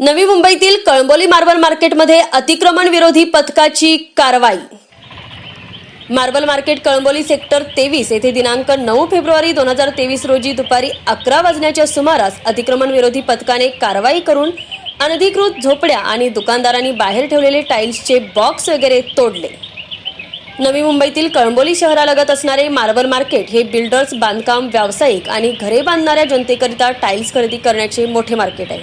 नवी मुंबईतील कळंबोली मार्बल मार्केटमध्ये अतिक्रमण विरोधी पथकाची कारवाई. मार्बल मार्केट कळंबोली सेक्टर तेवीस येथे दिनांक नऊ फेब्रुवारी दोन हजार तेवीस रोजी दुपारी अकरा वाजण्याच्या सुमारास अतिक्रमण विरोधी पथकाने कारवाई करून अनधिकृत झोपड्या आणि दुकानदारांनी बाहेर ठेवलेले टाईल्सचे बॉक्स वगैरे तोडले. नवी मुंबईतील कळंबोली शहरालगत असणारे मार्बल मार्केट हे बिल्डर्स बांधकाम व्यावसायिक आणि घरे बांधणाऱ्या जनतेकरिता टाईल्स खरेदी करण्याचे मोठे मार्केट आहे.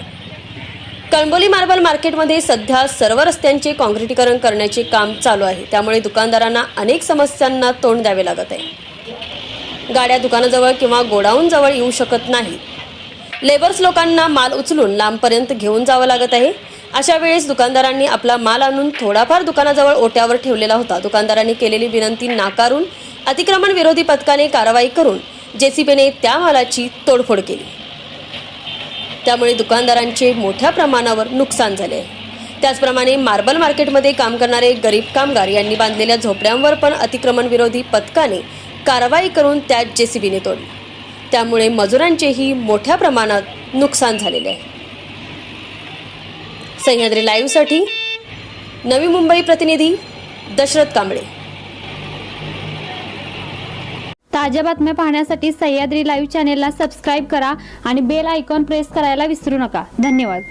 कळंबोली मार्बल मार्केटमध्ये सध्या सर्व रस्त्यांचे काँक्रिटीकरण करण्याचे काम चालू आहे. त्यामुळे दुकानदारांना अनेक समस्यांना तोंड द्यावे लागत आहे. गाड्या दुकानाजवळ किंवा गोडाऊनजवळ येऊ शकत नाही. लेबर्स लोकांना माल उचलून लांबपर्यंत घेऊन जावं लागत आहे. अशा वेळेस दुकानदारांनी आपला माल आणून थोडाफार दुकानाजवळ ओट्यावर ठेवलेला होता. दुकानदारांनी केलेली विनंती नाकारून अतिक्रमण विरोधी पथकाने कारवाई करून जेसीबीने त्या मालाची तोडफोड केली. त्यामुळे दुकानदारांचे मोठ्या प्रमाणावर नुकसान झाले. आहे त्याचप्रमाणे मार्बल मार्केटमध्ये काम करणारे गरीब कामगार यांनी बांधलेल्या झोपड्यांवर पण अतिक्रमण विरोधी पथकाने कारवाई करून त्यात जेसीबीने तोडली. त्यामुळे मजुरांचेही मोठ्या प्रमाणात नुकसान झालेले आहे. सह्याद्री लाईव्हसाठी नवी मुंबई प्रतिनिधी दशरथ कांबळे. ताज्या बातम्या पाहण्यासाठी सह्याद्री लाईव्ह चॅनेलला सबस्क्राईब करा आणि बेल आयकॉन प्रेस करायला विसरू नका. धन्यवाद.